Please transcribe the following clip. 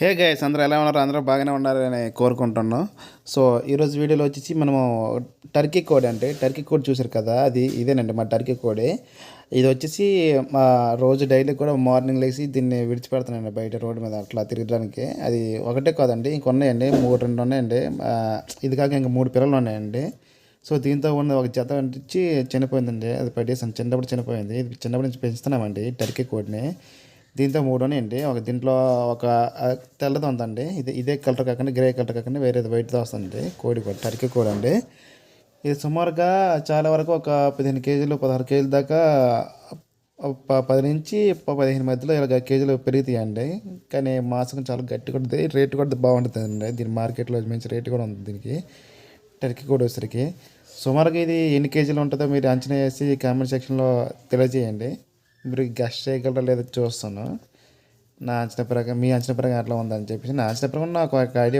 Hey guys అందరూ ఎలా ఉన్నారు? అందరూ బాగానే ఉన్నారని కోరుకుంటున్నాను. సో ఈరోజు వీడియోలో వచ్చేసి మనము టర్కీ కోడ్ అంటే టర్కీ కోడ్ చూసారు కదా? అది ఇదేనండి మా టర్కీ కోడి. ఇది వచ్చేసి మా రోజు డైలీ కూడా మార్నింగ్ లేచి దీన్ని విడిచిపెడతానండి బయట రోడ్డు మీద అట్లా తిరగడానికి. అది ఒకటే కాదండి ఇంకొన్నాయండి మూడు రెండు ఉన్నాయండి. ఇది కాక ఇంకా మూడు పిల్లలు ఉన్నాయండి. సో దీంతో ఉన్న ఒక జత వచ్చి చనిపోయిందండి. అది పడేసాను చిన్నప్పుడు చనిపోయింది. ఇది చిన్నప్పటి నుంచి పెంచుతున్నామండి టర్కీ కోడిని. దీంతో మూడు ఉన్నాయండి ఒక దీంట్లో ఒక తెల్లది ఉందండి. ఇది ఇదే కలర్ కాకుండా గ్రే కలర్ కాకుండా వేరేది వైట్తో వస్తుంది కోడి కూడా టర్కీ కోడి అండి. ఇది సుమారుగా చాలా వరకు ఒక పదిహేను కేజీలు పదహారు కేజీల దాకా పది నుంచి పదిహేను మధ్యలో ఇలాగ కేజీలు పెరుగుతాయండి. కానీ మాసం చాలా గట్టిగా ఉంటుంది. రేటు కూడా బాగుంటుందండి. దీని మార్కెట్లో మంచి రేటు కూడా ఉంది దీనికి. టర్కీ కూడా వచ్చేసరికి. సుమారుగా ఇది ఎన్ని కేజీలు ఉంటుందో మీరు అంచనా వేసి కామెంట్ సెక్షన్లో తెలియజేయండి. మీరు గెస్ట్ చేయగలరా లేదా చూస్తాను. నా అంచనా ప్రకారం మీ అంచనా ప్రకారం ఎట్లా ఉందని చెప్పేసి నా అంచనా ప్రకారం నాకు ఒక ఐడియా